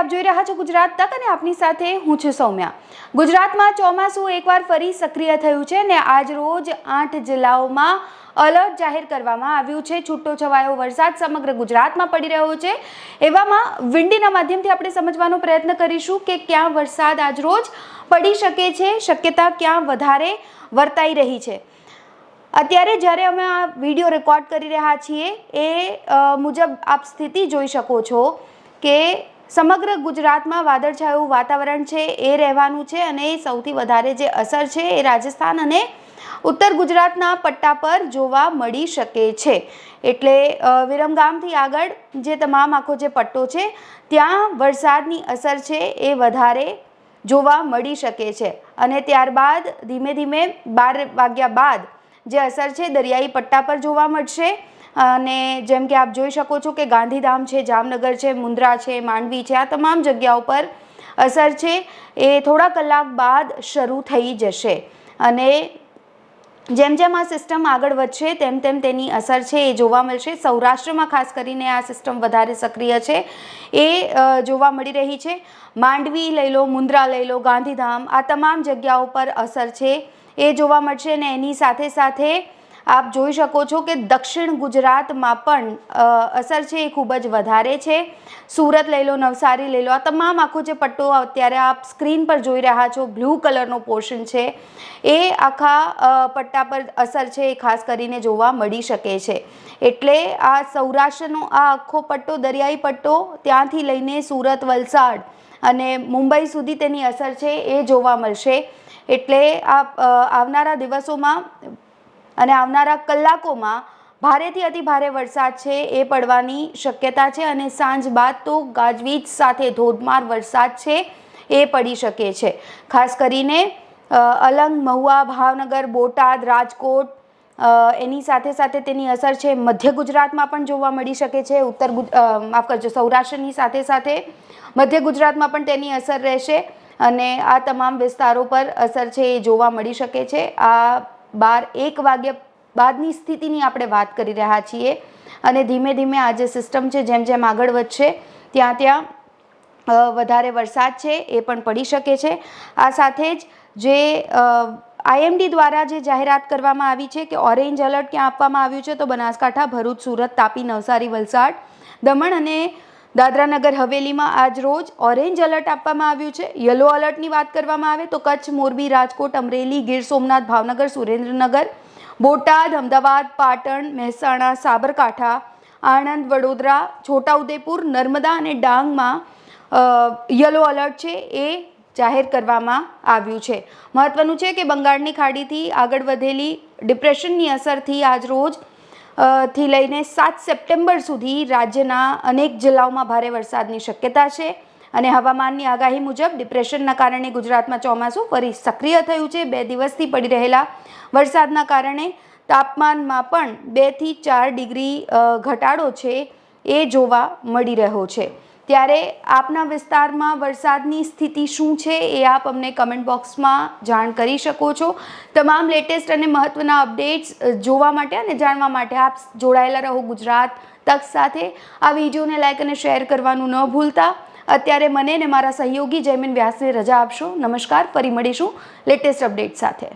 આપ જોઈ રહ્યા છો ગુજરાત તક અને આપની સાથે હું છું સૌમ્યા. ગુજરાતમાં ચોમાસું એકવાર ફરી સક્રિય થયું છે અને આજ રોજ આઠ જિલ્લાઓમાં અલર્ટ જાહેર કરવામાં આવ્યું છે. છૂટો છવાયો વરસાદ સમગ્ર ગુજરાતમાં પડી રહ્યો છે. એવામાં વિંડીના માધ્યમથી આપણે સમજવાનો પ્રયત્ન કરીશું કે ક્યાં વરસાદ આજ રોજ પડી શકે છે. શક્યતા ક્યાં વધારે વર્તાઈ રહી છે. અત્યારે જ્યારે અમે આ વીડિયો રેકોર્ડ કરી રહ્યા છીએ, એ મુજબ આપ સ્થિતિ જોઈ શકો છો કે સમગ્ર ગુજરાતમાં વાદળછાયું વાતાવરણ છે, એ રહેવાનું છે અને સૌથી વધારે જે અસર છે એ રાજસ્થાન અને ઉત્તર ગુજરાતના પટ્ટા પર જોવા મળી શકે છે. એટલે વિરમગામથી આગળ જે તમામ આખો જે પટ્ટો છે, ત્યાં વરસાદની અસર છે એ વધારે જોવા મળી શકે છે. અને ત્યારબાદ ધીમે ધીમે બાર વાગ્યા બાદ જે અસર છે, દરિયાઈ પટ્ટા પર જોવા મળશે. અને જેમ કે આપ જોઈ શકો છો કે ગાંધીધામ છે, જામનગર છે, મુન્દ્રા છે, માંડવી છે, આ તમામ જગ્યાઓ પર અસર છે. એ થોડા કલાક બાદ શરૂ થઈ જશે. અને જેમ જેમ આ સિસ્ટમ આગળ વધશે, તેમ તેમ તેની અસર છે એ જોવા મળશે. સૌરાષ્ટ્રમાં ખાસ કરીને આ સિસ્ટમ વધારે સક્રિય છે. એ જોવા મળી રહી છે. માંડવી લઈ લો, મુન્દ્રા લઈ લો, ગાંધીધામ, આ તમામ જગ્યાઓ પર અસર છે એ જોવા મળશે અને એની સાથે સાથે આપ જોઈ શકો છો કે દક્ષિણ ગુજરાતમાં પણ અસર છે એ ખૂબ જ વધારે છે. સુરત લઈ લો, નવસારી લઈ લો, આ તમામ આખો જે પટ્ટો અત્યારે આપ સ્ક્રીન પર જોઈ રહ્યા છો, બ્લુ કલરનો પોર્શન છે. એ આખા પટ્ટા પર અસર છે એ ખાસ કરીને જોવા મળી શકે છે. એટલે આ સૌરાષ્ટ્રનો આ આખો પટ્ટો, દરિયાઈ પટ્ટો, ત્યાંથી લઈને સુરત, વલસાડ અને મુંબઈ સુધી તેની અસર છે એ જોવા મળશે. એટલે આ આવનારા દિવસોમાં અને આવનારા કલાકોમાં ભારેથી અતિ ભારે વરસાદ છે, એ પડવાની શક્યતા છે અને સાંજ બાદ તો ગાજવીજ સાથે ધોધમાર વરસાદ છે, એ પડી શકે છે. ખાસ કરીને અલંગ, મહુવા, ભાવનગર, બોટાદ, રાજકોટ એની સાથે સાથે તેની અસર છે. મધ્ય ગુજરાતમાં પણ જોવા મળી શકે છે. ઉત્તર માફ કરજો, સૌરાષ્ટ્રની સાથે સાથે મધ્ય ગુજરાતમાં પણ તેની અસર રહેશે અને આ તમામ વિસ્તારો પર અસર છે, એ જોવા મળી શકે છે. આ બાર એક વાગ્યા બાદની સ્થિતિની આપણે વાત કરી રહ્યા છીએ. અને ધીમે ધીમે આ જે સિસ્ટમ છે, જેમ જેમ આગળ વધશે, ત્યાં ત્યાં વધારે વરસાદ છે, એ પણ પડી શકે છે. આ સાથે જ જે આઈએમડી દ્વારા જે જાહેરાત કરવામાં આવી છે કે ઓરેન્જ એલર્ટ ક્યાં આપવામાં આવ્યું છે, તો બનાસકાંઠા, ભરૂચ, સુરત, તાપી, નવસારી, વલસાડ, દમણ અને દાદરાનગર હવેલીમાં આજ રોજ ઓરેન્જ એલર્ટ આપવામાં આવ્યું છે. યલો એલર્ટની વાત કરવામાં આવે તો કચ્છ, મોરબી, રાજકોટ, અમરેલી, ગીર સોમનાથ, ભાવનગર, સુરેન્દ્રનગર, બોટાદ, અમદાવાદ, પાટણ, મહેસાણા, સાબરકાંઠા, આણંદ, વડોદરા, છોટાઉદેપુર, નર્મદા અને ડાંગમાં યલો એલર્ટ છે એ જાહેર કરવામાં આવ્યું છે. મહત્વનું છે કે બંગાળની ખાડીથી આગળ વધેલી ડિપ્રેશનની અસરથી આજ રોજ થી લઈને સાત સપ્ટેમ્બર સુધી રાજ્યના અનેક જિલ્લાઓમાં ભારે વરસાદની શક્યતા છે અને હવામાનની આગાહી મુજબ ડિપ્રેશનના કારણે ગુજરાતમાં ચોમાસું ફરી સક્રિય થયું છે. બે દિવસથી પડી રહેલા વરસાદના કારણે તાપમાનમાં પણ બેથી ચાર ડિગ્રી ઘટાડો છે એ જોવા મળી રહ્યો છે. ત્યારે આપના વિસ્તારમાં વરસાદની સ્થિતિ શું છે એ આપ અમને કમેન્ટ બોક્સમાં જાણ કરી શકો છો. તમામ લેટેસ્ટ અને મહત્ત્વના અપડેટ્સ જોવા માટે અને જાણવા માટે આપ જોડાયેલા રહો ગુજરાત તક સાથે. આ વિડીયોને લાઈક અને શેર કરવાનું ન ભૂલતા. અત્યારે મને ને મારા સહયોગી જયમીન વ્યાસને રજા આપશો. નમસ્કાર, ફરી મળીશું લેટેસ્ટ અપડેટ સાથે.